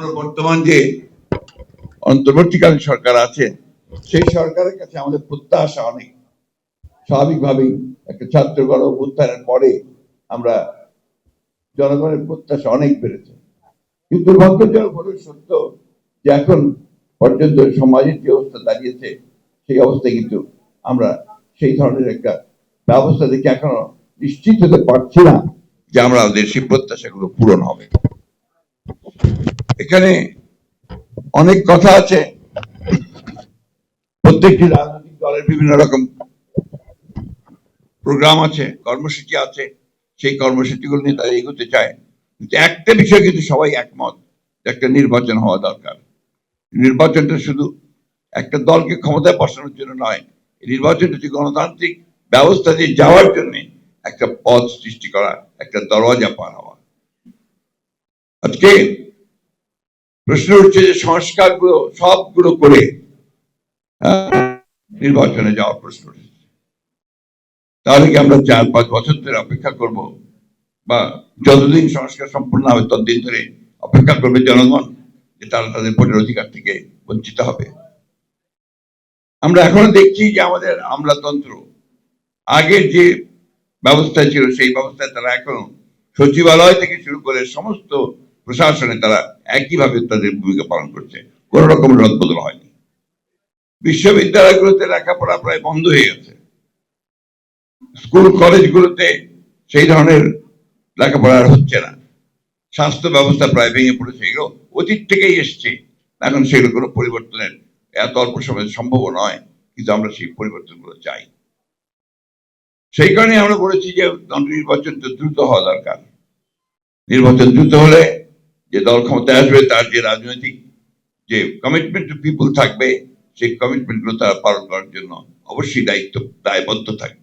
আমরা বর্তমান যে অন্তর্বর্তীকালীন সরকার আছে, সেই সরকারের কাছে আমাদের প্রত্যাশা অনেক। স্বাভাবিকভাবেই একটা ছাত্র গণ অভ্যুত্থানের পরে আমরা জনগণের প্রত্যাশা অনেক বেড়েছে। কিন্তু দুর্ভাগ্যজনক হলো সত্য যে এখন পর্যন্ত সমাজের যে অবস্থা দাঁড়িয়েছে, সেই অবস্থায় কিন্তু আমরা সেই ধরনের একটা ব্যবস্থা দেখে এখনও নিশ্চিত হতে পারছি না যে আমরা আমাদের সেই প্রত্যাশাগুলো পূরণ হবে। এখানে অনেক কথা আছে। প্রত্যেকটি রাজনৈতিক দলের বিভিন্ন রকম প্রোগ্রাম আছে, কর্মসূচি আছে। সেই কর্মসূচিগুলো নিয়ে তারা এগোতে চায়। কিন্তু একটা বিষয় কিন্তু সবাই একমত একটা নির্বাচন হওয়া দরকার। নির্বাচনটা শুধু একটা দলকে ক্ষমতায় বসানোর জন্য নয় নির্বাচনটা হচ্ছে গণতান্ত্রিক ব্যবস্থা দিয়ে যাওয়ার জন্য একটা পথ সৃষ্টি করা, একটা দরওয়াজা পার হওয়া। আজকে প্রশ্ন উঠছে যে সংস্কারগুলো সবগুলো করে নির্বাচনে যাওয়ার প্রশ্ন উঠেছে। তাহলে কি আমরা চার পাঁচ বছর ধরে অপেক্ষা করব? বা যতদিন সংস্কার সম্পূর্ণ হবে, ততদিন ধরে অপেক্ষা করবে জনগণ যে তারা তাদের ভোটের অধিকার থেকে বঞ্চিত হবে? আমরা এখনও দেখছি যে আমাদের আমলাতন্ত্র, আগের যে ব্যবস্থা ছিল, সেই ব্যবস্থায় তারা এখন সচিবালয় থেকে শুরু করে সমস্ত প্রশাসনে তারা একইভাবে তাদের ভূমিকা পালন করছে। কোন রকম রদবদল হয়নি। বিশ্ববিদ্যালয়গুলোতে লেখাপড়া প্রায় বন্ধ হয়ে গেছে। স্কুল, কলেজগুলোতে সেই ধরনের লেখাপড়া আর হচ্ছে না। স্বাস্থ্য ব্যবস্থা প্রায় ভেঙে পড়েছে। এগুলো অতীত থেকেই এসছে। এখন সেগুলো কোনো পরিবর্তনের এত অল্প সময়ে সম্ভব নয়, কিন্তু আমরা সেই পরিবর্তনগুলো চাই। সেই কারণে আমরা বলেছি যে নির্বাচনটা দ্রুত হওয়া দরকার। নির্বাচন দ্রুত হলে যে দল ক্ষমতায় আসবে, তার যে রাজনৈতিক যে কমিটমেন্ট পিপুল থাকবে, সেই কমিটমেন্টগুলো তারা পালন করার জন্য অবশ্যই দায়িত্ব, দায়বদ্ধ থাকবে।